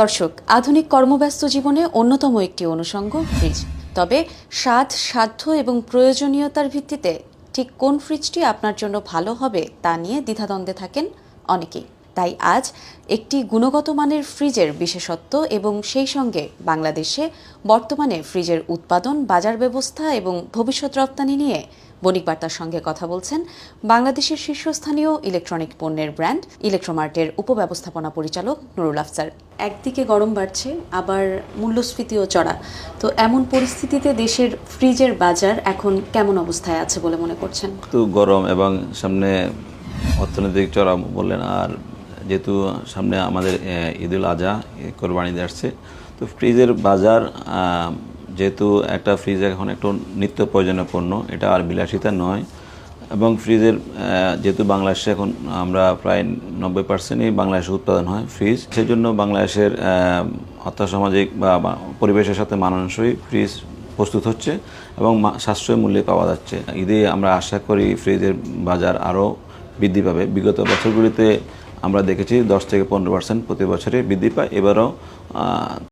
দর্শক, আধুনিক কর্মব্যস্ত জীবনে অন্যতম একটি অনুষঙ্গ ফ্রিজ। তবে স্বাদ, সাধ্য এবং প্রয়োজনীয়তার ভিত্তিতে ঠিক কোন ফ্রিজটি আপনার জন্য ভালো হবে তা নিয়ে দ্বিধাদ্বন্দ্বে থাকেন অনেকেই। তাই আজ একটি গুণগত মানের ফ্রিজের বিশেষত্ব এবং সেই সঙ্গে বাংলাদেশে বর্তমানে ফ্রিজের উৎপাদন, বাজার ব্যবস্থা এবং ভবিষ্যৎ রপ্তানি নিয়ে বণিক বার্তার সঙ্গে কথা বলছেন বাংলাদেশের শীর্ষস্থানীয় ইলেকট্রনিক পণ্যের ব্র্যান্ড, ইলেকট্রোমার্টের উপব্যবস্থাপনা পরিচালক নুরুল আফসার একদিকে গরম বাড়ছে, আবার মূল্যস্ফীতিও চড়া। তো এমন পরিস্থিতিতে দেশের ফ্রিজের বাজার এখন কেমন অবস্থায় আছে বলে মনে করছেন? তো গরম এবং সামনে অর্থনৈতিক চড়া বললেন, আর যেহেতু সামনে আমাদের ঈদুল আজহা ঈদ কোরবানি আসছে, তো ফ্রিজের বাজার যেহেতু একটা ফ্রিজ এখন একটু নিত্য প্রয়োজনীয় পণ্য এটা আর বিলাসিতা নয়। এবং ফ্রিজের যেহেতু বাংলাদেশে এখন আমরা প্রায় নব্বই পার্সেন্টই বাংলাদেশে উৎপাদন হয় ফ্রিজ সেই জন্য বাংলাদেশের অর্থসামাজিক বা পরিবেশের সাথে মানানসই ফ্রিজ প্রস্তুত হচ্ছে এবং সাশ্রয় মূল্যে পাওয়া যাচ্ছে। ঈদে আমরা আশা করি ফ্রিজের বাজার আরও বৃদ্ধি পাবে। বিগত বছরগুলিতে আমরা দেখেছি দশ থেকে পনেরো পার্সেন্ট প্রতি বছরে বৃদ্ধি পায়। এবারও